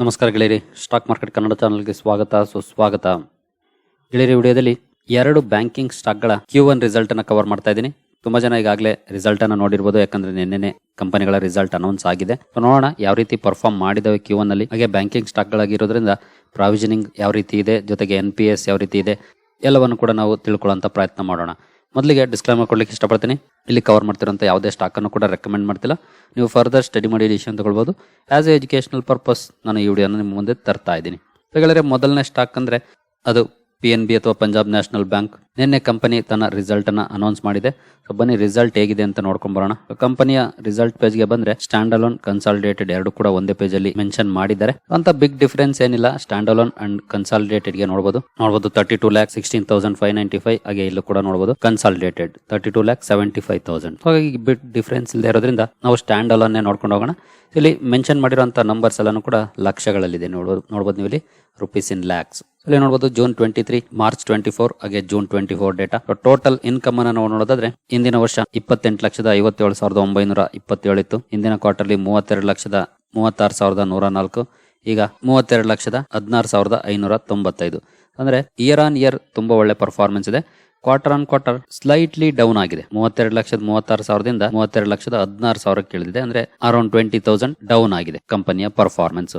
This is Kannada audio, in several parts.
ನಮಸ್ಕಾರ ಗೆಳೆಯರಿ. ಸ್ಟಾಕ್ ಮಾರ್ಕೆಟ್ ಕನ್ನಡ ಚಾನಲ್ಗೆ ಸ್ವಾಗತ, ಸುಸ್ವಾಗತ. ಗೆಳೆಯರಿ, ವಿಡಿಯೋದಲ್ಲಿ ಎರಡು ಬ್ಯಾಂಕಿಂಗ್ ಸ್ಟಾಕ್ಗಳ ಕ್ಯೂ ಒನ್ ರಿಸಲ್ಟ್ ಅನ್ನ ಕವರ್ ಮಾಡ್ತಾ ಇದ್ದೀನಿ. ತುಂಬಾ ಜನ ಈಗಾಗಲೇ ರಿಸಲ್ಟ್ ಅನ್ನ ನೋಡಿರ್ಬೋದು, ಯಾಕಂದ್ರೆ ನಿನ್ನೆ ಕಂಪನಿಗಳ ರಿಸಲ್ಟ್ ಅನೌನ್ಸ್ ಆಗಿದೆ. ನೋಡೋಣ ಯಾವ ರೀತಿ ಪರ್ಫಾರ್ಮ್ ಮಾಡಿದವೆ ಕ್ಯೂ ಒನ್ ಅಲ್ಲಿ. ಹಾಗೆ ಬ್ಯಾಂಕಿಂಗ್ ಸ್ಟಾಕ್ಗಳಾಗಿರೋದ್ರಿಂದ ಪ್ರಾವಿಷನಿಂಗ್ ಯಾವ ರೀತಿ ಇದೆ, ಜೊತೆಗೆ ಎನ್ ಪಿ ಎಸ್ ಯಾವ ರೀತಿ ಇದೆ, ಎಲ್ಲವನ್ನು ಕೂಡ ನಾವು ತಿಳ್ಕೊಳ್ಳುವಂತ ಪ್ರಯತ್ನ ಮಾಡೋಣ. ಮೊದಲಿಗೆ ಡಿಸ್ಕ್ಲೈಮ್ ಕೊಡ್ಲಿಕ್ಕೆ ಇಷ್ಟಪಡ್ತೀನಿ. ಇಲ್ಲಿ ಕವರ್ ಮಾಡ್ತಿರೋಂಥ ಯಾವುದೇ ಸ್ಟಾಕನ್ನು ಕೂಡ ರೆಕಮೆಂಡ್ ಮಾಡ್ತಿಲ್ಲ. ನೀವು ಫರ್ದರ್ ಸ್ಟಡಿ ಮಾಡಿ ಡಿಸಿಷನ್ ತಗೊಳ್ಬೋದು. ಆಸ್ ಎ ಎಜುಕೇಶನಲ್ ಪರ್ಪಸ್ ನಾನು ಈ ವಿಡಿಯೋನ ನಿಮ್ಮ ಮುಂದೆ ತರ್ತಾ ಇದ್ದೀನಿ. ಹಾಗಾದರೆ ಮೊದಲನೇ ಸ್ಟಾಕ್ ಅಂದರೆ ಅದು ಪಿ ಅಥವಾ ಪಂಜಾಬ್ ನ್ಯಾಷನಲ್ ಬ್ಯಾಂಕ್ ನಿನ್ನೆ ಕಂಪನಿ ತನ್ನ ರಿಸಲ್ಟ್ ಅನ್ನ ಅನೌನ್ಸ್ ಮಾಡಿದೆ. ಸೊ ಬನ್ನಿ ರಿಸಲ್ಟ್ ಹೇಗಿದೆ ಅಂತ ನೋಡ್ಕೊಂಡ್ ಬರೋಣ. ಕಂಪನಿಯ ರಿಸಲ್ಟ್ ಪೇಜ್ಗೆ ಬಂದ್ರೆ ಸ್ಟ್ಯಾಂಡ್ ಅಲೋನ್ ಕನ್ಸಾಲಿಡೇಟೆಡ್ ಎರಡು ಕೂಡ ಒಂದೇ ಪೇಜ್ ಅಲ್ಲಿ ಮೆನ್ಷನ್ ಮಾಡಿದ್ದಾರೆ. ಅಂತ ಬಿಗ್ ಡಿಫರೆನ್ಸ್ ಏನಿಲ್ಲ ಸ್ಟ್ಯಾಂಡ್ ಅಲೋನ್ ಅಂಡ್ ಕನ್ಸಾಲಿಡೇಟೆಡ್ಗೆ ನೋಡಬಹುದು ನೋಡಬಹುದು thirty two lakh sixteen thousand five ninety five ಹಾಗೆ ಇಲ್ಲೂ ಕೂಡ ನೋಡಬಹುದು consolidated thirty two lakh seventy five thousand ಹಾಗಾಗಿ ಬಿಗ್ ಡಿಫರೆನ್ಸ್ ಇಲ್ಲದೆ ಇರೋದ್ರಿಂದ ನಾವು ಸ್ಟ್ಯಾಂಡ್ ಅಲೋನ್ ನೋಡ್ಕೊಂಡು ಹೋಗೋಣ. ಇಲ್ಲಿ ಮೆನ್ಷನ್ ಮಾಡಿರುವಂತಹ ನಂಬರ್ಸ್ ಎಲ್ಲಾನು ಕೂಡ ಲಕ್ಷಗಳಲ್ಲಿದೆ. ನೋಡ್ಬೋದು ನೋಡ್ಬೋದು ನೀವು ಇಲ್ಲಿ ರುಪೀಸ್ ಇನ್ ಲ್ಯಾಕ್ಸ್ ಇಲ್ಲಿ ನೋಡಬಹುದು June twenty three March twenty four ಹಾಗೆ June twenty four data total income ಅನ್ನ ನಾವು ನೋಡೋದಾದ್ರೆ ಇಂದಿನ ವರ್ಷ ಇಪ್ಪತ್ತೆಂಟು ಲಕ್ಷದ ಐವತ್ತೇಳು ಸಾವಿರದ ಒಂಬೈನೂರ ಇಪ್ಪತ್ತೇಳು ಇತ್ತು ಇಂದಿನ ಕ್ವಾರ್ಟರ್ಲಿ ಮೂವತ್ತೆರಡು ಲಕ್ಷದ ಮೂವತ್ತಾರು ಸಾವಿರದ ನೂರ ನಾಲ್ಕು. ಈಗ ಮೂವತ್ತೆರಡು ಲಕ್ಷದ ಹದಿನಾರು ಸಾವಿರದ ಐನೂರ ತೊಂಬತ್ತೈದು. ಅಂದ್ರೆ ಇಯರ್ ಆನ್ ಇಯರ್ ತುಂಬಾ ಒಳ್ಳೆ ಪರ್ಫಾರ್ಮೆನ್ಸ್ ಇದೆ. Quarter on quarter slightly down ಆಗಿದೆ. ಮೂವತ್ತೆರಡು ಲಕ್ಷದ ಮೂವತ್ತಾರು ಸಾವಿರದಿಂದ ಮೂವತ್ತೆರಡು ಲಕ್ಷದ ಹದಿನಾರು ಸಾವಿರಕ್ಕೆ ಇಳಿದಿದೆ ಅಂದ್ರೆ ಅರೌಂಡ್ ಟ್ವೆಂಟಿ ತೌಸಂಡ್ ಡೌನ್ ಆಗಿದೆ ಕಂಪನಿಯ ಪರ್ಫಾರ್ಮೆನ್ಸ್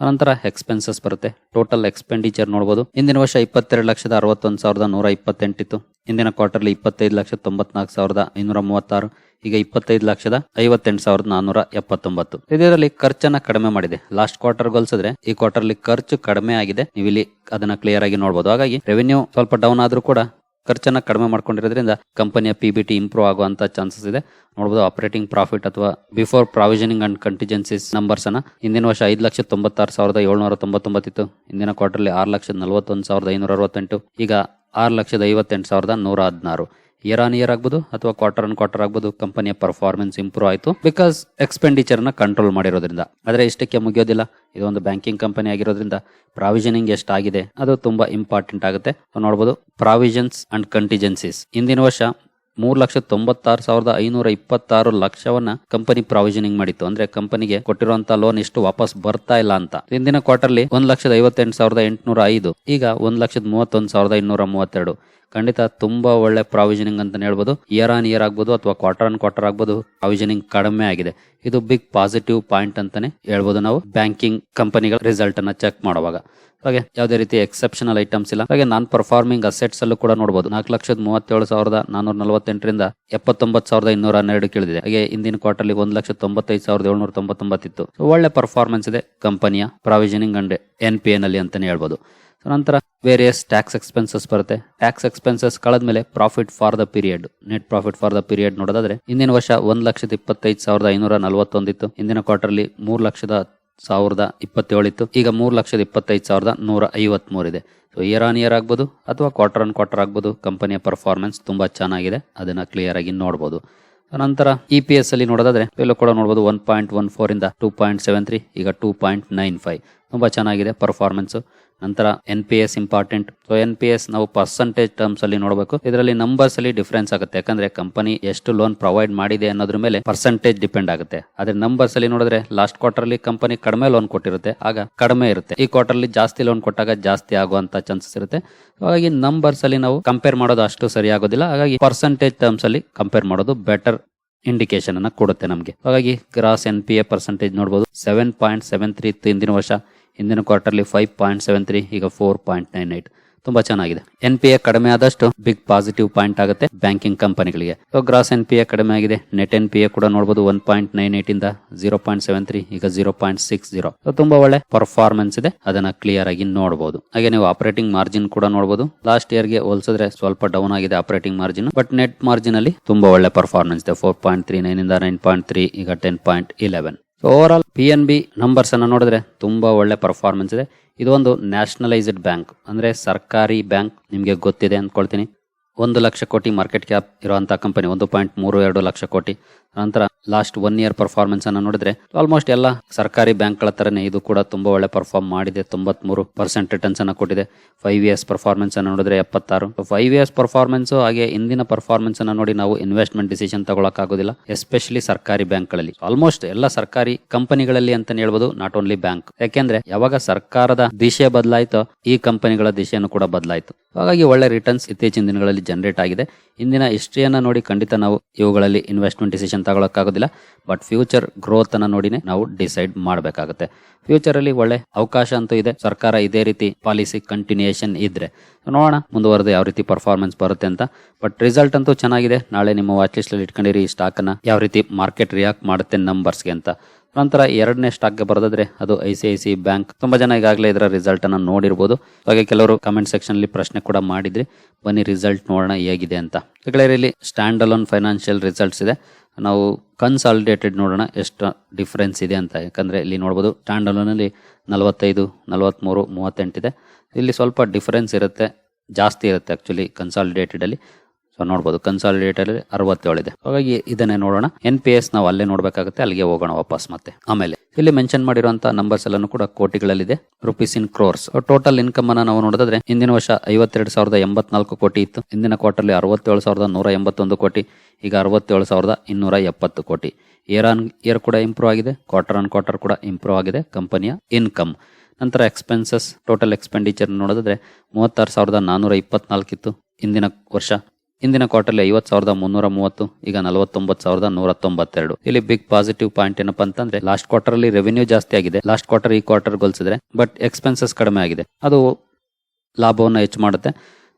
ನಂತರ ಎಕ್ಸ್ಪೆನ್ಸಸ್ ಬರುತ್ತೆ. ಟೋಟಲ್ ಎಕ್ಸ್ಪೆಂಡಿಚರ್ ನೋಡಬಹುದು ಇಂದಿನ ವರ್ಷ ಇಪ್ಪತ್ತೆರಡು ಲಕ್ಷದ ಅರವತ್ತೊಂದು ಸಾವಿರದ ನೂರ ಇಪ್ಪತ್ತೆಂಟಿತ್ತು. ಇಂದಿನ ಕ್ವಾರ್ಟರ್ಲಿ ಇಪ್ಪತ್ತೈದು ಲಕ್ಷದ ತೊಂಬತ್ನಾಲ್ಕು ಸಾವಿರದ ಐನೂರ ಮೂವತ್ತಾರು. ಈಗ ಇಪ್ಪತ್ತೈದು ಲಕ್ಷದ ಐವತ್ತೆಂಟು ಸಾವಿರದ ನಾನೂರ ಎಪ್ಪತ್ತೊಂಬತ್ತು. ಇದರಲ್ಲಿ ಖರ್ಚನ್ನ ಕಡಿಮೆ ಮಾಡಿದೆ. ಲಾಸ್ಟ್ ಕ್ವಾರ್ಟರ್ ಹೋಲಿಸಿದ್ರೆ ಈ ಕ್ವಾರ್ಟರ್ಲಿ ಖರ್ಚು ಕಡಿಮೆ ಆಗಿದೆ. ನೀವು ಇಲ್ಲಿ ಅದನ್ನ ಕ್ಲಿಯರ್ ಆಗಿ ನೋಡಬಹುದು ಹಾಗಾಗಿ ರೆವೆನ್ಯೂ ಸ್ವಲ್ಪ ಡೌನ್ ಆದ್ರೂ ಕೂಡ ಖರ್ಚನ್ನ ಕಡಿಮೆ ಮಾಡ್ಕೊಂಡಿರೋದ್ರಿಂದ ಕಂಪನಿಯ ಪಿ ಬಿ ಟಿ ಇಂಪ್ರೂವ್ ಆಗುವಂಥ ಚಾನ್ಸಸ್ ಇದೆ. ನೋಡಬಹುದು ಆಪರೇಟಿಂಗ್ ಪ್ರಾಫಿಟ್ ಅಥವಾ before provisioning and contingencies numbers ಅನ್ನ ಹಿಂದಿನ ವರ್ಷ ಐದು ಲಕ್ಷದ ತೊಂಬತ್ತಾರು ಸಾವಿರದ ಏಳ್ನೂರ ತೊಂಬತ್ತೊಂಬತ್ತಿತ್ತು. ಇಂದಿನ ಕ್ವಾರ್ಟರ್ಲಿ ಆರು ಲಕ್ಷದ ನಲವತ್ತೊಂದು ಸಾವಿರದ ಐನೂರ ಅರವತ್ತೆಂಟು. ಈಗ ಆರು ಲಕ್ಷದ ಐವತ್ತೆಂಟು ಸಾವಿರದ ನೂರ ಹದಿನಾರು. ಇಯರ್ ಆನ್ ಇಯರ್ ಆಗ್ಬೋದು ಅಥವಾ ಕ್ವಾರ್ಟರ್ ಆನ್ ಕ್ವಾರ್ಟರ್ ಆಗ್ಬೋದು ಕಂಪನಿಯ ಪರ್ಫಾರ್ಮೆನ್ಸ್ ಇಂಪ್ರೂವ್ ಆಯಿತು. ಬಿಕಾಸ್ ಎಕ್ಸ್ಪೆಂಡಿಚರ್ನ ಕಂಟ್ರೋಲ್ ಮಾಡಿರೋದ್ರಿಂದ. ಆದ್ರೆ ಇಷ್ಟಕ್ಕೆ ಮುಗಿಯೋದಿಲ್ಲ. ಇದೊಂದು ಬ್ಯಾಂಕಿಂಗ್ ಕಂಪನಿ ಆಗಿರೋದ್ರಿಂದ ಪ್ರಾವಿಷನಿಂಗ್ ಎಷ್ಟಾಗಿದೆ, ಅದು ತುಂಬಾ ಇಂಪಾರ್ಟೆಂಟ್ ಆಗುತ್ತೆ. ನೋಡಬಹುದು ಪ್ರಾವಿಷನ್ಸ್ ಅಂಡ್ ಕಂಟಿಜೆನ್ಸೀಸ್ ಇಂದಿನ ವರ್ಷ ಮೂರ್ ಲಕ್ಷ ತೊಂಬತ್ತಾರು ಸಾವಿರದ ಐನೂರ ಇಪ್ಪತ್ತಾರು ಲಕ್ಷವನ್ನ ಕಂಪನಿ ಪ್ರಾವಿಷನಿಂಗ್ ಮಾಡಿತ್ತು. ಅಂದ್ರೆ ಕಂಪನಿಗೆ ಕೊಟ್ಟಿರುವಂತಹ ಲೋನ್ ಇಷ್ಟು ವಾಪಸ್ ಬರ್ತಾ ಇಲ್ಲ ಅಂತ. ಇಂದಿನ ಕ್ವಾರ್ಟರ್ಲಿ ಒಂದ್ ಲಕ್ಷದ ಐವತ್ತೆಂಟು ಸಾವಿರದ ಎಂಟುನೂರ ಐದು, ಈಗ ಒಂದ್ ಲಕ್ಷದ ಮೂವತ್ತೊಂದು ಸಾವಿರದ ಇನ್ನೂರ ಮೂವತ್ತೆರಡು. ಖಂಡಿತ ತುಂಬಾ ಒಳ್ಳೆ ಪ್ರಾವಿಷನಿಂಗ್ ಅಂತ ಹೇಳ್ಬೋದು. ಇಯರ್ ಆನ್ ಇಯರ್ ಆಗ್ಬೋದು ಅಥವಾ ಕ್ವಾರ್ಟರ್ ಆನ್ ಕ್ವಾರ್ಟರ್ ಆಗ್ಬೋದು ಪ್ರಾವಿಷನಿಂಗ್ ಕಡಿಮೆ ಆಗಿದೆ. ಇದು ಬಿಗ್ ಪಾಸಿಟಿವ್ ಪಾಯಿಂಟ್ ಅಂತಾನೆ ಹೇಳ್ಬೋದು ನಾವು ಬ್ಯಾಂಕಿಂಗ್ ಕಂಪನಿಗಳ ರಿಸಲ್ಟ್ ಅನ್ನ ಚೆಕ್ ಮಾಡುವಾಗ. ಹಾಗೆ ಯಾವುದೇ ರೀತಿ ಎಕ್ಸೆಪ್ಷನಲ್ ಐಟಮ್ಸ್ ಇಲ್ಲ. ಹಾಗೆ ನಾನ್ ಪರ್ಫಾರ್ಮಿಂಗ್ ಅಸೆಟ್ಸ್ ಅಲ್ಲೂ ಕೂಡ ನೋಡಬಹುದು ನಾಲ್ಕು ಲಕ್ಷದ ಮೂವತ್ತೇಳು ಸಾವಿರದ ನಾನೂರ ನಲವತ್ತೆಂಟರಿಂದ ಎಪ್ಪತ್ತೊಂಬತ್ತು ಸಾವಿರದ ಇನ್ನೂರ ಹನ್ನೆರಡು ಕೇಳಿದೆ ಹಾಗೆ ಇಂದಿನ ಕ್ವಾರ್ಟರ್ಲಿ ಒಂದು ಲಕ್ಷ ತೊಂಬತ್ತೈದು ಸಾವಿರದ ಏಳ್ನೂರ ತೊಂಬತ್ತೊಂಬತ್ತಿತ್ತು ಒಳ್ಳೆ ಪರ್ಫಾರ್ಮೆನ್ಸ್ ಇದೆ ಕಂಪನಿಯ provisioning and N P N ಅಲ್ಲಿ ಅಂತಾನೆ ಹೇಳ್ಬೋದು. ನಂತರ ವೇರಿಯಸ್ ಟ್ಯಾಕ್ಸ್ ಎಕ್ಸ್ಪೆನ್ಸಸ್ ಬರುತ್ತೆ. Tax expenses ಕಳೆದ್ಮೇಲೆ profit for the period net profit for the period ನೋಡೋದಾದ್ರೆ ಇಂದಿನ ವರ್ಷ ಒಂದ್ ಲಕ್ಷದ ಇಪ್ಪತ್ತೈದು ಸಾವಿರದ ಐನೂರ ನಲವತ್ತೊಂದಿತ್ತು ಇಂದಿನ ಕ್ವಾರ್ಟರ್ಲಿ ಮೂರ್ ಲಕ್ಷದ ಸಾವಿರದ ಇಪ್ಪತ್ತೇಳು ಇತ್ತು. ಈಗ ಮೂರ್ ಲಕ್ಷದ ಇಪ್ಪತ್ತೈದು ಸಾವಿರದ ನೂರ ಐವತ್ ಇದೆ. ಸೊ ಇಯರ್ ಆನ್ ಇಯರ್ ಆಗ್ಬೋದು ಅಥವಾ ಕ್ವಾರ್ಟರ್ ಆನ್ ಕ್ವಾರ್ಟರ್ ಆಗ್ಬೋದು. ಕಂಪನಿಯ ಪರ್ಫಾರ್ಮೆನ್ಸ್ ತುಂಬಾ ಚೆನ್ನಾಗಿದೆ. ಅದನ್ನ ಕ್ಲಿಯರ್ ಆಗಿ ನೋಡಬಹುದು ನಂತರ ಇ ಪಿ ಎಸ್ ಅಲ್ಲಿ ನೋಡೋದಾದ್ರೆ ಇಲ್ಲೂ ಕೂಡ ನೋಡಬಹುದು ಒನ್ ಪಾಯಿಂಟ್ ಒನ್ ಫೋರ್ ಇಂದ ಟೂ ಪಾಯಿಂಟ್ ಸೆವೆನ್ ತ್ರೀ ಈಗ ಟೂ ಪಾಯಿಂಟ್ ನೈನ್ ಫೈವ್ ತುಂಬಾ ಚೆನ್ನಾಗಿದೆ ಪರ್ಫಾರ್ಮೆನ್ಸ್ ನಂತರ N P S important so N P S ನಾವು ಪರ್ಸೆಂಟೇಜ್ ಟರ್ಮ್ಸ್ ಅಲ್ಲಿ ನೋಡಬೇಕು. ಇದರಲ್ಲಿ ನಂಬರ್ಸ್ ಅಲ್ಲಿ ಡಿಫ್ರೆನ್ಸ್ ಆಗುತ್ತೆ. ಯಾಕಂದ್ರೆ ಕಂಪನಿ ಎಷ್ಟು ಲೋನ್ ಪ್ರೊವೈಡ್ ಮಾಡಿದೆ ಅನ್ನೋದ್ರ ಮೇಲೆ ಪರ್ಸೆಂಟೇಜ್ ಡಿಪೆಂಡ್ ಆಗುತ್ತೆ. ಆದ್ರೆ ನಂಬರ್ಸ್ ಅಲ್ಲಿ ನೋಡಿದ್ರೆ ಲಾಸ್ಟ್ ಕ್ವಾರ್ಟರ್ ಅಲ್ಲಿ ಕಂಪನಿ ಕಡಿಮೆ ಲೋನ್ ಕೊಟ್ಟಿರುತ್ತೆ. ಆಗ ಕಡಿಮೆ ಇರುತ್ತೆ. ಈ ಕ್ವಾರ್ಟರ್ ಅಲ್ಲಿ ಜಾಸ್ತಿ ಲೋನ್ ಕೊಟ್ಟಾಗ ಜಾಸ್ತಿ ಆಗುವಂತ ಚಾನ್ಸಸ್ ಇರುತ್ತೆ. ಹಾಗಾಗಿ ನಂಬರ್ಸ್ ಅಲ್ಲಿ ನಾವು ಕಂಪೇರ್ ಮಾಡೋದು ಅಷ್ಟು ಸರಿ ಆಗೋದಿಲ್ಲ. ಹಾಗಾಗಿ ಪರ್ಸೆಂಟೇಜ್ ಟರ್ಮ್ಸ್ ಅಲ್ಲಿ ಕಂಪೇರ್ ಮಾಡೋದು ಬೆಟರ್ ಇಂಡಿಕೇಶನ್ ಅನ್ನ ಕೊಡುತ್ತೆ ನಮಗೆ. ಹಾಗಾಗಿ gross N P A percentage ನೋಡಬಹುದು ಸೆವೆನ್ ಪಾಯಿಂಟ್ ಸೆವೆನ್ ತ್ರೀ ಇಂದಿನ ವರ್ಷ. ಇಂದಿನ quarterly five point seven three, ಈಗ ಫೋರ್ ಪಾಯಿಂಟ್ ನೈನ್ ಏಟ್. ತುಂಬಾ ಚೆನ್ನಾಗಿದೆ. ಎನ್ ಪಿ ಎ ಕಡಿಮೆ ಆದಷ್ಟು ಬಿಗ್ ಪಾಸಿಟಿವ್ ಪಾಯಿಂಟ್ ಆಗುತ್ತೆ ಬ್ಯಾಂಕಿಂಗ್ ಕಂಪನಿಗಳಿಗೆ. ಗ್ರಾಸ್ ಎನ್ ಪಿ ಎ ಕಡಿಮೆ ಆಗಿದೆ, ನೆಟ್ ಎನ್ ಪಿ ಎ ಕೂಡ ನೋಡಬಹುದು ಒನ್ ಪಾಯಿಂಟ್ ನೈನ್ ಏಟ್ ಇಂದ ಜೀರೋ ಪಾಯಿಂಟ್ ಸೆವೆನ್ ತ್ರೀ, ಈಗ ಜೀರೋ ಪಾಯಿಂಟ್ ಸಿಕ್ಸ್ ಜೀರೋ. ತುಂಬಾ ಒಳ್ಳೆ ಪರ್ಫಾರ್ಮೆನ್ಸ್ ಇದೆ, ಅದನ್ನ ಕ್ಲಿಯರ್ ಆಗಿ ನೋಡಬಹುದು ಹಾಗೆ ನೀವು ಆಪರೇಟಿಂಗ್ ಮಾರ್ಜಿನ್ ಕೂಡ ನೋಡಬಹುದು ಲಾಸ್ಟ್ ಇಯರ್ಗೆ ಹೋಲಿಸಿದ್ರೆ ಸ್ವಲ್ಪ ಡೌನ್ ಆಗಿದೆ operating margin but net margin ಅಲ್ಲಿ ತುಂಬಾ ಒಳ್ಳೆ ಪರ್ಫಾರ್ಮೆನ್ಸ್ ಇದೆ. ಫೋರ್ ಪಾಯಿಂಟ್ ತ್ರೀ ನೈನ್ ಇಂದ ನೈನ್ ಪಾಯಿಂಟ್ ತ್ರೀ ಈಗ ten point eleven over all P N B numbers ಅನ್ನ ನೋಡಿದ್ರೆ ತುಂಬಾ ಒಳ್ಳೆ ಪರ್ಫಾರ್ಮೆನ್ಸ್ ಇದೆ. ಇದು ಒಂದು ನ್ಯಾಷನಲೈಸ್ಡ್ ಬ್ಯಾಂಕ್ ಅಂದ್ರೆ ಸರ್ಕಾರಿ ಬ್ಯಾಂಕ್ ನಿಮಗೆ ಗೊತ್ತಿದೆ ಅನ್ಕೊಳ್ತೀನಿ ಒಂದು ಲಕ್ಷ ಕೋಟಿ ಮಾರ್ಕೆಟ್ ಕ್ಯಾಪ್ ಇರುವಂತ ಕಂಪನಿ ಒಂದು ಪಾಯಿಂಟ್ ಮೂರು ಎರಡು ಲಕ್ಷ ಕೋಟಿ. ನಂತರ ಲಾಸ್ಟ್ ಒನ್ ಇಯರ್ ಪರ್ಫಾರ್ಮೆನ್ಸ್ ಅನ್ನು ನೋಡಿದ್ರೆ ಆಲ್ಮೋಸ್ಟ್ ಎಲ್ಲ ಸರ್ಕಾರಿ ಬ್ಯಾಂಕ್ಗಳ ತರನೇ ಇದು ಕೂಡ ತುಂಬಾ ಒಳ್ಳೆ ಪರ್ಫಾರ್ಮ್ ಮಾಡಿದೆ. ತೊಂಬತ್ಮೂರು ಪರ್ಸೆಂಟ್ ರಿಟರ್ನ್ಸ್ ಅನ್ನು ಕೊಟ್ಟಿದೆ. ಫೈವ್ ಇಯರ್ಸ್ ಪರ್ಫಾರ್ಮೆನ್ಸ್ ಅನ್ನು ನೋಡಿದ್ರೆ ಎಪ್ಪತ್ತಾರು. ಫೈವ್ ಇಯರ್ಸ್ ಪರ್ಫಾರ್ಮೆನ್ಸ್ ಹಾಗೆ ಇಂದಿನ ಪರ್ಫಾರ್ಮೆನ್ಸ್ ಅನ್ನು ನೋಡಿ ನಾವು ಇನ್ವೆಸ್ಟ್ಮೆಂಟ್ ಡಿಸಿಷನ್ ತಗೊಳಕ್ಕಾಗೋದಿಲ್ಲ ಎಸ್ಪೆಷಲಿ ಸರ್ಕಾರಿ ಬ್ಯಾಂಕ್ಗಳಲ್ಲಿ. ಆಲ್ಮೋಸ್ಟ್ ಎಲ್ಲ ಸರ್ಕಾರಿ ಕಂಪನಿಗಳಲ್ಲಿ ಅಂತ ಹೇಳ್ಬೋದು ನಾಟ್ ಓನ್ಲಿ ಬ್ಯಾಂಕ್ ಯಾಕೆಂದ್ರೆ ಯಾವಾಗ ಸರ್ಕಾರದ ದಿಶೆ ಬದಲಾಯಿತೋ ಈ ಕಂಪನಿಗಳ ದಿಶೆಯನ್ನು ಕೂಡ ಬದಲಾಯಿತು. ಹಾಗಾಗಿ ಒಳ್ಳೆ ರಿಟರ್ನ್ಸ್ ಇತ್ತೀಚಿನ ದಿನಗಳಲ್ಲಿ ಜನರೇಟ್ ಆಗಿದೆ. ಇಂದಿನ ಹಿಸ್ಟ್ರಿಯನ್ನು ನೋಡಿ ಖಂಡಿತ ನಾವು ಇವುಗಳಲ್ಲಿ ಇನ್ವೆಸ್ಟ್ಮೆಂಟ್ ಡಿಸಿಷನ್ ತಗೊಳಕ್ಕಾಗೋದಿಲ್ಲ. ಬಟ್ ಫ್ಯೂಚರ್ ಗ್ರೋತ್ ಅನ್ನು ನೋಡಿನೇ ನಾವು ಡಿಸೈಡ್ ಮಾಡಬೇಕಾಗುತ್ತೆ. ಫ್ಯೂಚರಲ್ಲಿ ಒಳ್ಳೆ ಅವಕಾಶ ಅಂತೂ ಇದೆ. ಸರ್ಕಾರ ಇದೇ ರೀತಿ ಪಾಲಿಸಿ ಕಂಟಿನ್ಯೂಯೇಷನ್ ಇದ್ರೆ. ನೋಡೋಣ ಮುಂದುವರೆದು ಯಾವ ರೀತಿ ಪರ್ಫಾರ್ಮೆನ್ಸ್ ಬರುತ್ತೆ ಅಂತ. ಬಟ್ ರಿಸಲ್ಟ್ ಅಂತೂ ಚೆನ್ನಾಗಿದೆ. ನಾಳೆ ನಿಮ್ಮ ವಾಚ್ ಲಿಸ್ಟ್ ಅಲ್ಲಿ ಇಟ್ಕೊಂಡಿರಿ ಈ ಸ್ಟಾಕ್ ಅನ್ನ. ಯಾವ ರೀತಿ ಮಾರ್ಕೆಟ್ ರಿಯಾಕ್ಟ್ ಮಾಡುತ್ತೆ ನಂಬರ್ಸ್ಗೆ ಅಂತ. ನಂತರ ಎರಡನೇ ಸ್ಟಾಕ್ಗೆ ಬರೋದಾದ್ರೆ ಅದು I C I C bank. ತುಂಬಾ ಜನ ಈಗಾಗಲೇ ಇದರ ರಿಸಲ್ಟ್ ಅನ್ನು ನೋಡಿರ್ಬೋದು. ಹಾಗೆ ಕೆಲವರು ಕಮೆಂಟ್ ಸೆಕ್ಷನ್ ಅಲ್ಲಿ ಪ್ರಶ್ನೆ ಕೂಡ ಮಾಡಿದ್ರಿ. ಬನ್ನಿ ರಿಸಲ್ಟ್ ನೋಡೋಣ ಹೇಗಿದೆ ಅಂತ. ಇಲ್ಲಿ ಸ್ಟ್ಯಾಂಡ್ ಅಲೋನ್ ಫೈನಾನ್ಷಿಯಲ್ ರಿಸಲ್ಟ್ಸ್ ಇದೆ. ನಾವು ಕನ್ಸಾಲಿಡೇಟೆಡ್ ನೋಡೋಣ ಎಷ್ಟು ಡಿಫ್ರೆನ್ಸ್ ಇದೆ ಅಂತ. ಯಾಕಂದ್ರೆ ಇಲ್ಲಿ ನೋಡ್ಬೋದು ಸ್ಟ್ಯಾಂಡ್ ಅಲೋನ್ ಅಲ್ಲಿ ನಲವತ್ತೈದು, ನಲವತ್ಮೂರು ಮೂವತ್ತೆಂಟಿದೆ ಇಲ್ಲಿ ಸ್ವಲ್ಪ ಡಿಫರೆನ್ಸ್ ಇರುತ್ತೆ. ಜಾಸ್ತಿ ಇರುತ್ತೆ ಆಕ್ಚುಲಿ ಕನ್ಸಾಲಿಡೇಟೆಡ್ ಅಲ್ಲಿ. ಸೊ ನೋಡ್ಬೋದು. ಕನ್ಸಾಲಿಡೇಟೆಡ್ ಅಲ್ಲಿ ಅರವತ್ತೇಳು ಇದೆ. ಹಾಗಾಗಿ ಇದನ್ನೇ ನೋಡೋಣ. ಎನ್ ಪಿ ಎಸ್ ನಾವು ಅಲ್ಲೇ ನೋಡ್ಬೇಕಾಗುತ್ತೆ. ಅಲ್ಲಿಗೆ ಹೋಗೋಣ ವಾಪಸ್ ಮತ್ತೆ. ಆಮೇಲೆ ಇಲ್ಲಿ ಮೆನ್ಷನ್ ಮಾಡಿರುವಂತಹ ನಂಬರ್ಸ್ ಎಲ್ಲಾನು ಕೂಡ ಕೋಟಿಗಳಲ್ಲಿದೆ. Rupees in crores total income ಅನ್ನ ನಾವು ನೋಡಿದ್ರೆ ಇಂದಿನ ವರ್ಷ ಐವತ್ತೆರಡು ಸಾವಿರದ ಎಂಬತ್ನಾಲ್ಕು ಕೋಟಿ ಇತ್ತು. ಇಂದಿನ ಕ್ವಾರ್ಟರ್ಲಿ ಅರವತ್ತೇಳು ಸಾವಿರದ ನೂರ ಎಂಬತ್ತೊಂದು ಕೋಟಿ. ಈಗ ಅರವತ್ತೇಳು ಸಾವಿರದ ಇನ್ನೂರ ಎಪ್ಪತ್ತು ಕೋಟಿ. ಇಯರ್ ಆನ್ ಇಯರ್ ಕೂಡ ಇಂಪ್ರೂವ್ ಆಗಿದೆ. ಕ್ವಾರ್ಟರ್ ಆನ್ ಕ್ವಾರ್ಟರ್ ಕೂಡ ಇಂಪ್ರೂವ್ ಆಗಿದೆ. ಕಂಪನಿಯ ಇನ್ಕಮ್ ನಂತರ ಎಕ್ಸ್ಪೆನ್ಸಸ್ ಟೋಟಲ್ ಎಕ್ಸ್ಪೆಂಡಿಚರ್ ನೋಡಿದ್ರೆ ಮೂವತ್ತಾರು ಸಾವಿರದ ನಾನೂರ ಇಪ್ಪತ್ನಾಲ್ಕಿತ್ತು ಇಂದಿನ ವರ್ಷ ಇಂದಿನ ಕ್ವಾರ್ಟರ್ಲಿ ಐವತ್ತು ಸಾವಿರದ ಮುನ್ನೂರ ಮೂವತ್ತು, ಈಗ ನಲವತ್ತೊಂಬತ್ತು ಸಾವಿರದ ನೂರ ತೊಂಬತ್ತೆರಡು ಇಲ್ಲಿ ಬಿಗ್ ಪಾಸಿಟಿವ್ ಪಾಯಿಂಟ್ ಏನಪ್ಪ ಅಂತಂದ್ರೆ, ಲಾಸ್ಟ್ ಕ್ವಾರ್ಟರ್ ಅಲ್ಲಿ ರೆವೆನ್ಯೂ ಜಾಸ್ತಿ ಆಗಿದೆ. ಲಾಸ್ಟ್ ಕ್ವಾರ್ಟರ್ ಈ ಕ್ವಾರ್ಟರ್ ಗೋಲ್ಸಿದ್ರೆ ಬಟ್ ಎಕ್ಸ್ಪೆನ್ಸಸ್ ಕಡಿಮೆ ಆಗಿದೆ. ಅದು ಲಾಭವನ್ನು ಹೆಚ್ಚು ಮಾಡುತ್ತೆ.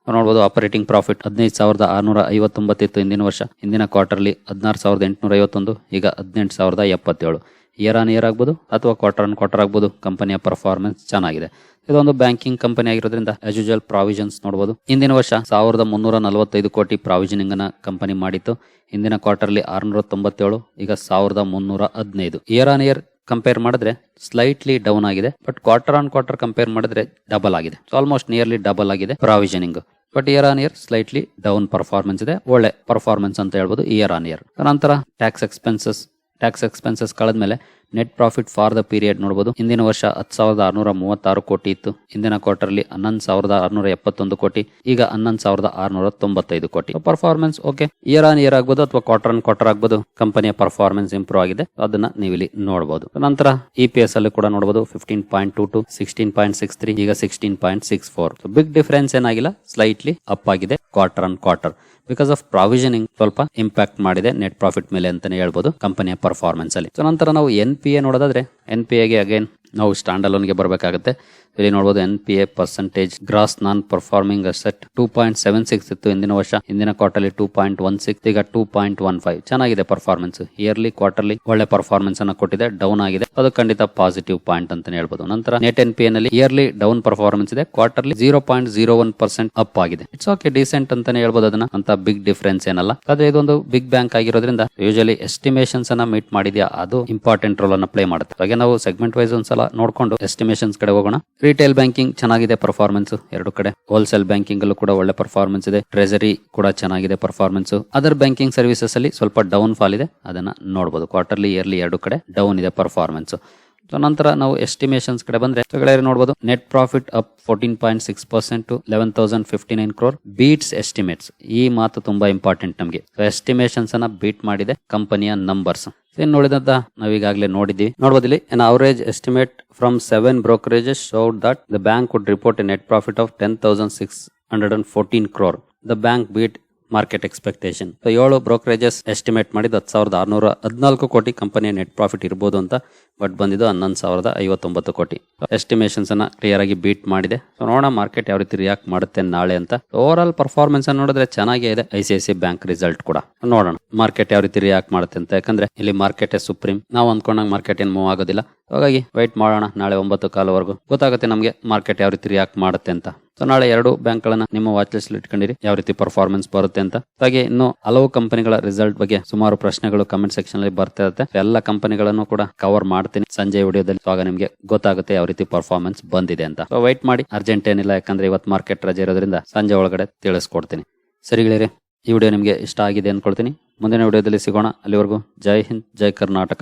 ನೋಡ್ಬೋದು ಆಪರೇಟಿಂಗ್ ಪ್ರಾಫಿಟ್ ಹದಿನೈದು ಸಾವಿರದ ಆರುನೂರ ಐವತ್ತೊಂಬತ್ತಿತ್ತು ಇಂದಿನ ವರ್ಷ. ಇಂದಿನ ಕ್ವಾರ್ಟರ್ಲಿ ಹದಿನಾರು ಸಾವಿರದ ಎಂಟುನೂರ ಐವತ್ತೊಂದು ಈಗ ಹದಿನೆಂಟು ಸಾವಿರದ ಎಪ್ಪತ್ತೇಳು. ಇಯರ್ ಆನ್ ಇಯರ್ ಆಗ್ಬೋದು ಅಥವಾ ಕ್ವಾರ್ಟರ್ ಆನ್ ಕ್ವಾರ್ಟರ್ ಆಗ್ಬೋದು ಕಂಪನಿಯ ಪರ್ಫಾರ್ಮೆನ್ಸ್ ಚೆನ್ನಾಗಿದೆ. ಇದೊಂದು ಬ್ಯಾಂಕಿಂಗ್ ಕಂಪನಿ ಆಗಿರೋದ್ರಿಂದ ಆಸ್ ಯೂಶುವಲ್ ಪ್ರಾವಿಷನ್ಸ್ ನೋಡಬಹುದು ಹಿಂದಿನ ವರ್ಷ ಸಾವಿರದ ಮುನ್ನೂರ ನಲವತ್ತೈದು ಕೋಟಿ ಪ್ರಾವಿಷನಿಂಗ್ ಅನ್ನ ಕಂಪನಿ ಮಾಡಿತ್ತು. ಹಿಂದಿನ ಕ್ವಾರ್ಟರ್ಲಿ ಆರ್ನೂರ ತೊಂಬತ್ತೇಳು, ಈಗ ಸಾವಿರದ ಮುನ್ನೂರ ಹದಿನೈದು. ಇಯರ್ ಆನ್ ಇಯರ್ ಕಂಪೇರ್ ಮಾಡಿದ್ರೆ ಸ್ಲೈಟ್ಲಿ ಡೌನ್ ಆಗಿದೆ but quarter on quarter compare ಮಾಡಿದ್ರೆ ಡಬಲ್ ಆಗಿದೆ. ಆಲ್ಮೋಸ್ಟ್ ನಿಯರ್ಲಿ ಡಬಲ್ ಆಗಿದೆ provisioning but year on year slightly down performance ಇದೆ. ಒಳ್ಳೆ ಪರ್ಫಾರ್ಮೆನ್ಸ್ ಅಂತ ಹೇಳ್ಬೋದು ಇಯರ್ ಆನ್ ಇಯರ್ ನಂತರ tax expenses tax expenses ಕಳೆದ್ಮೇಲೆ net profit for the period ನೋಡಬಹುದು ಹಿಂದಿನ ವರ್ಷ ಹತ್ತು ಸಾವಿರದ ಆರ್ನೂರ ಮೂವತ್ತಾರು ಕೋಟಿ ಇತ್ತು. ಇಂದಿನ ಅಲ್ಲಿ ಹನ್ನೊಂದು ಸಾವಿರದ ಆರ್ನೂರ ಎಪ್ಪತ್ತೊಂದು ಕೋಟಿ. ಈಗ ಹನ್ನೊಂದು ಸಾವಿರದ ಆರ್ನೂರ ತೊಂಬತ್ತೈದು ಕೋಟಿ. Performance okay year on year ಆಗ್ಬೋದು ಅಥವಾ ಕ್ವಾರ್ಟರ್ ಆನ್ ಕ್ವಾರ್ಟರ್ ಆಗ್ಬೋದು. ಕಂಪನಿಯ ಪರ್ಫಾರ್ಮೆನ್ಸ್ ಇಂಪ್ರೂವ್ ಆಗಿದೆ. ಅದನ್ನ ನೀವು ಇಲ್ಲಿ ನೋಡಬಹುದು ನಂತರ ಇ ಪಿ ಎಸ್ ಅಲ್ಲಿ ಕೂಡ ನೋಡಬಹುದು fifteen point two to sixteen point six three ಈಗ sixteen point six four big difference ಏನಾಗಿಲ್ಲ. ಸ್ಲೈಟ್ಲಿ ಅಪ್ ಆಗಿದೆ. Quarter on quarter because of provisioning ಸ್ವಲ್ಪ ಇಂಪ್ಯಾಕ್ಟ್ ಮಾಡಿದೆ. ನೆಟ್ ಪ್ರಾಫಿಟ್ ಮೇಲೆ ಅಂತಾನೆ ಹೇಳ್ಬೋದು. ಕಂಪನಿಯ ಪರ್ಫಾರ್ಮೆನ್ಸ್ ಅಲ್ಲಿ. ಸೊ ನಂತರ ನಾವು ಎನ್ ಪಿ ಎ ನೋಡೋದಾದ್ರೆ ಎನ್ ಪಿ ಎಗೆ ಅಗೇನ್ ನಾವು ಸ್ಟ್ಯಾಂಡ್ ಅಲೋನ್ಗೆ ಬರಬೇಕಾಗುತ್ತೆ. ಇಲ್ಲಿ ನೋಡಬಹುದು N P A percentage gross non performing asset two point seven six ಇತ್ತು ಹಿಂದಿನ ವರ್ಷ. ಹಿಂದಿನ quarterly two point one six ಈಗ ಟೂ ಪಾಯಿಂಟ್ ಒನ್ ಫೈವ್ ಚೆನ್ನಾಗಿದೆ ಪರ್ಫಾರ್ಮೆನ್ಸ್ ಇಯರ್ಲಿ ಕ್ವಾರ್ಟರ್ಲಿ ಒಳ್ಳೆ ಪರ್ಫಾರ್ಮೆನ್ಸ್ ಅನ್ನ ಕೊಟ್ಟಿದೆ. ಡೌನ್ ಆಗಿದೆ. ಅದು ಖಂಡಿತ ಪಾಸಿಟಿವ್ ಪಾಯಿಂಟ್ ಅಂತ ಹೇಳ್ಬೋದು. ನಂತರ ನೆಟ್ ಎನ್ ಪಿ ಎ ನಲ್ಲಿ ಇಯರ್ಲಿ ಡೌನ್ ಪರ್ಫಾರ್ಮೆನ್ಸ್ ಇದೆ. Quarterly zero point zero one percent up ಆಗಿದೆ. ಇಟ್ಸ್ ಓಕೆ ಡಿಸೆಂಟ್ ಅಂತಾನೆ ಹೇಳ್ಬೋದು ಅದನ್ನ. ಅಂತ ಬಿಗ್ ಡಿಫರೆನ್ಸ್ ಏನಲ್ಲ. ಆದ್ರೆ ಇದೊಂದು ಬಿಗ್ ಬ್ಯಾಂಕ್ ಆಗಿರೋದ್ರಿಂದ ಯೂಶಲಿ ಎಸ್ಟಿಮೇಷನ್ಸ್ ಅನ್ನ ಮೀಟ್ ಮಾಡಿದ್ಯಾ, ಅದು ಇಂಪಾರ್ಟೆಂಟ್ ರೋಲ್ ಅನ್ನ ಪ್ಲೇ ಮಾಡುತ್ತೆ. ಹಾಗೆ ನಾವು ಸೆಗ್ಮೆಂಟ್ ವೈಸ್ ಒಂದ್ಸಲ ನೋಡ್ಕೊಂಡು ಎಸ್ಟಿಮೇಷನ್ಸ್ ಕಡೆ ಹೋಗೋಣ. ರಿಟೇಲ್ ಬ್ಯಾಂಕಿಂಗ್ ಚೆನ್ನಾಗಿದೆ ಪರ್ಫಾರ್ಮೆನ್ಸ್ ಎರಡು ಕಡೆ. ಹೋಲ್ಸೇಲ್ ಬ್ಯಾಂಕಿಂಗ್ ಅಲ್ಲೂ ಕೂಡ ಒಳ್ಳೆ ಪರ್ಫಾರ್ಮೆನ್ಸ್ ಇದೆ. ಟ್ರೆಜರಿ ಕೂಡ ಚೆನ್ನಾಗಿದೆ ಪರ್ಫಾರ್ಮೆನ್ಸ್ ಅದರ್ ಬ್ಯಾಂಕಿಂಗ್ ಸರ್ವಿಸಸ್ ಅಲ್ಲಿ ಸ್ವಲ್ಪ ಡೌನ್ ಫಾಲ್ ಇದೆ. ಅದನ್ನ ನೋಡಬಹುದು ಕ್ವಾರ್ಟರ್ಲಿ ಇಯರ್ಲಿ ಎರಡು ಕಡೆ ಡೌನ್ ಇದೆ ಪರ್ಫಾರ್ಮೆನ್ಸ್ ನಂತರ ನಾವು ಎಸ್ಟಿಮೇಷನ್ಸ್ ಕಡೆ ಬಂದ್ರೆ ನೋಡಬಹುದು net profit up fourteen point six percent to eleven thousand fifty nine crore beats estimates ಈ ಮಾತು ತುಂಬಾ ಇಂಪಾರ್ಟೆಂಟ್ ನಮಗೆ. ಎಸ್ಟಿಮೇಷನ್ಸ್ ಅನ್ನ ಬೀಟ್ ಮಾಡಿದೆ ಕಂಪನಿಯ ನಂಬರ್ಸ್ ಏನ್ ನೋಡಿದಂತ ನಾವೀಗಾಗಲೇ ನೋಡಿದ್ವಿ. ನೋಡಬಹುದು ಇಲ್ಲಿ an average estimate from seven brokerages showed that the bank would report a net profit of ten thousand six hundred and fourteen crore the bank beat market expectation ಏಳು ಬ್ರೋಕರೇಜಸ್ ಎಸ್ಟಿಮೇಟ್ ಮಾಡಿದ ಹತ್ತು ಸಾವಿರದ ಆರುನೂರ ಹದಿನಾಲ್ಕು ಕೋಟಿ ಕಂಪನಿಯ ನೆಟ್ ಪ್ರಾಫಿಟ್ ಇರ್ಬೋದು ಅಂತ ಬಟ್ ಬಂದಿದ್ದು ಹನ್ನೊಂದು ಸಾವಿರದ ಐವತ್ತೊಂಬತ್ತು ಕೋಟಿ. ಎಸ್ಟಿಮೇಷನ್ಸ್ ಅನ್ನ ಕ್ಲಿಯರ್ ಆಗಿ ಬೀಟ್ ಮಾಡಿದೆ. ಸೊ ನೋಡೋಣ ಮಾರ್ಕೆಟ್ ಯಾವ ರೀತಿ ರಿಯಾಕ್ಟ್ ಮಾಡುತ್ತೆ ನಾಳೆ ಅಂತ. ಓವರ್ ಆಲ್ ಪರ್ಫಾರ್ಮೆನ್ಸ್ ನೋಡಿದ್ರೆ ಚೆನ್ನಾಗೇ ಇದೆ. I C I C bank result ಕೂಡ. ನೋಡೋಣ ಮಾರ್ಕೆಟ್ ಯಾವ ರೀತಿ ರಿಯಾಕ್ಟ್ ಮಾಡುತ್ತೆ ಅಂತ. ಯಾಕಂದ್ರೆ ಇಲ್ಲಿ ಮಾರ್ಕೆಟ್ ಸುಪ್ರೀಂ ನಾವು ಅಂದ್ಕೊಂಡಂಗೆ ಮಾರ್ಕೆಟ್ ಏನು ಮೂವ್ ಆಗೋದಿಲ್ಲ. ಹಾಗಾಗಿ ವೈಟ್ ಮಾಡೋಣ ನಾಳೆ ಒಂಬತ್ತು ಕಾಲವರೆಗೂ. ಗೊತ್ತಾಗುತ್ತೆ ನಮಗೆ ಮಾರ್ಕೆಟ್ ಯಾವ ರೀತಿ ರಿಯಾಕ್ಟ್ ಮಾಡುತ್ತೆ ಅಂತ. ಸೊ ನಾಳೆ ಎರಡು ಬ್ಯಾಂಕ್ ಗಳನ್ನ ನಿಮ್ಮ ವಾಚ್ ಲಿಸ್ಟ್ ಇಟ್ಕೊಂಡಿರಿ, ಯಾವ ರೀತಿ ಪರ್ಫಾರ್ಮೆನ್ಸ್ ಬರುತ್ತೆ ಅಂತ. ಹಾಗೆ ಇನ್ನು ಹಲವು ಕಂಪನಿಗಳ ರಿಸಲ್ಟ್ ಬಗ್ಗೆ ಸುಮಾರು ಪ್ರಶ್ನೆಗಳು ಕಮೆಂಟ್ ಸೆಕ್ಷನ್ ಅಲ್ಲಿ ಬರ್ತಾ ಇರುತ್ತೆ. ಎಲ್ಲ ಕಂಪನಿಗಳನ್ನು ಕೂಡ ಕವರ್ ಮಾಡ್ತೀನಿ. ಸಂಜೆ ವಿಡಿಯೋದಲ್ಲಿ ಆಗ ನಿಮಗೆ ಗೊತ್ತಾಗುತ್ತೆ ಯಾವ ರೀತಿ ಪರ್ಫಾರ್ಮೆನ್ಸ್ ಬಂದಿದೆ ಅಂತ. ಸೊ ವೈಟ್ ಮಾಡಿ. ಅರ್ಜೆಂಟ್ ಏನಿಲ್ಲ, ಯಾಕಂದ್ರೆ ಇವತ್ತು ಮಾರ್ಕೆಟ್ ರಜೆ ಇರೋದ್ರಿಂದ ಸಂಜೆ ಒಳಗಡೆ ತಿಳಿಸ್ಕೊಡ್ತೀನಿ. ಸರಿಗಳಿರಿ ಈ ವಿಡಿಯೋ ನಿಮಗೆ ಇಷ್ಟ ಆಗಿದೆ ಅಂದ್ಕೊಳ್ತೀನಿ ಮುಂದಿನ ವಿಡಿಯೋದಲ್ಲಿ ಸಿಗೋಣ. ಅಲ್ಲಿವರೆಗೂ ಜೈ ಹಿಂದ್, ಜೈ ಕರ್ನಾಟಕ.